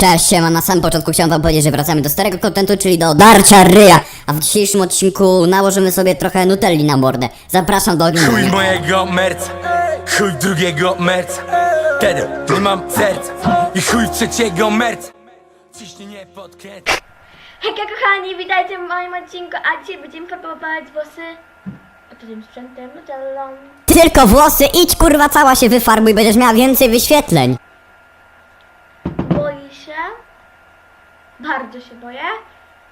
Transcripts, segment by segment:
Cześć, siema, na samym początku chciałem wam powiedzieć, że wracamy do starego kontentu, czyli do darcia ryja, a w dzisiejszym odcinku nałożymy sobie trochę nutelli na mordę. Zapraszam do Chuj oglądania. mojego merca, chuj drugiego merca Wtedy nie mam serca i chuj trzeciego merca Ciśnienie podkręca Hejka kochani, witajcie w moim odcinku, a dzisiaj będziemy farbować włosy tym sprzętem nutellą. Tylko włosy, idź kurwa cała się wyfarbuj, będziesz miała więcej wyświetleń. Boję się, bardzo się boję.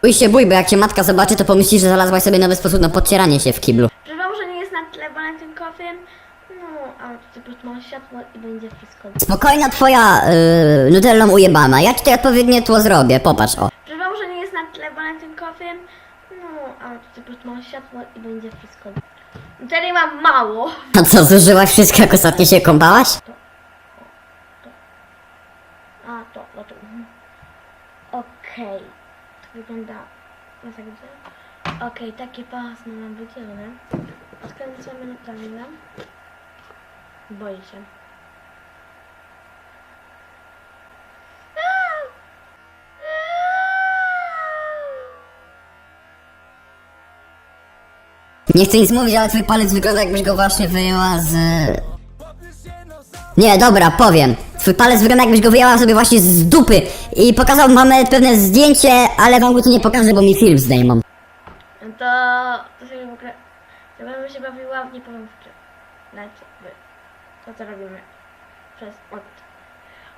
Bój się bój, bo jak cię matka zobaczy, to pomyśli, że znalazłaś sobie nowy sposób na podcieranie się w kiblu. Przepraszam, że nie jest na tle walentynkowym, no, ale to po prostu mam światło i będzie wszystko. Spokojna twoja yy, nutellą ujebana, ja ci tutaj odpowiednie tło zrobię, popatrz o. Przepraszam, że nie jest na tle walentynkowym, no, ale to po prostu mam światło i będzie wszystko. Nutelli mam mało. A co, zużyłaś wszystko jak ostatnio się kąpałaś? A, to, no to. mhm. Okej. To wygląda. widzę. Okej, takie pasmo mam wydzielone. Odkręcamy na prawilę. Boję się. Nie chcę nic mówić, ale twój palec wygląda jakbyś go właśnie wyjęła z... Nie, dobra, powiem. Twój palec wygląda jakbyś go wyjęła sobie właśnie z dupy i pokazał mamy pewne zdjęcie, ale wam go tu nie pokażę, bo mi film zdejmą. No to. To sobie w ogóle. Żebym się bawiła, powiem w czym. Znaczy, wy. To co robimy. Przez. Od.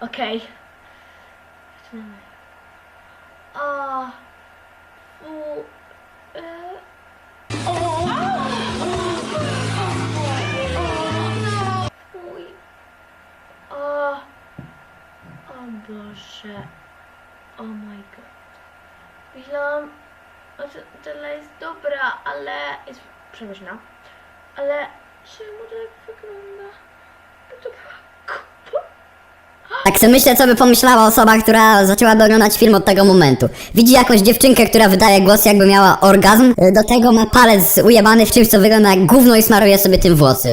Okej. Zaczynamy. O. U. Y. Boże. Oh my god. Myślałam, że tyle jest dobra, ale jest przemyślna. Ale czemu tak wygląda? To była kupa. Tak sobie myślę, co by pomyślała osoba, która zaczęłaby oglądać film od tego momentu. Widzi jakąś dziewczynkę, która wydaje głos, jakby miała orgazm. Do tego ma palec ujebany w czymś, co wygląda jak gówno i smaruje sobie tym włosy.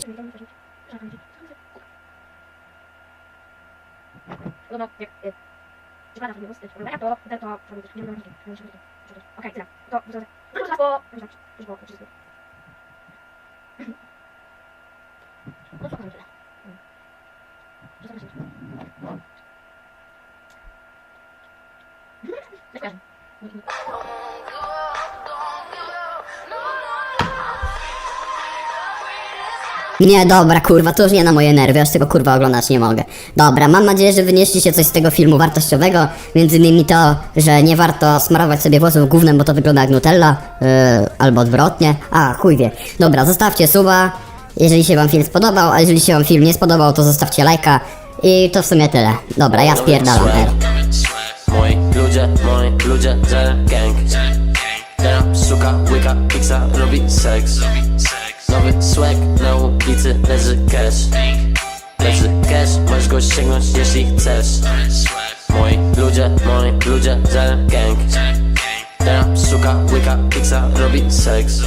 Okej, tyle. To, to, to, to, już było wszystko. No to tyle. Nie, dobra, kurwa, to już nie na moje nerwy, aż tego kurwa oglądać nie mogę. Dobra, mam nadzieję, że wynieśliście coś z tego filmu wartościowego, między innymi to, że nie warto smarować sobie włosów gównem, bo to wygląda jak Nutella, yy, albo odwrotnie. A, chuj wie. Dobra, zostawcie suba, jeżeli się wam film spodobał, a jeżeli się wam film nie spodobał, to zostawcie lajka. I to w sumie tyle. Dobra, ja spierdalam. Moi ludzie, moi ludzie, gang Teraz szuka, łyka, piksa, robi seks Nowy swag na ulicy, leży cash. Leży cash, możesz go sięgnąć jeśli chcesz. Moi ludzie, moi ludzie, zel gang. Teraz szuka, łyka, piksa, robi seks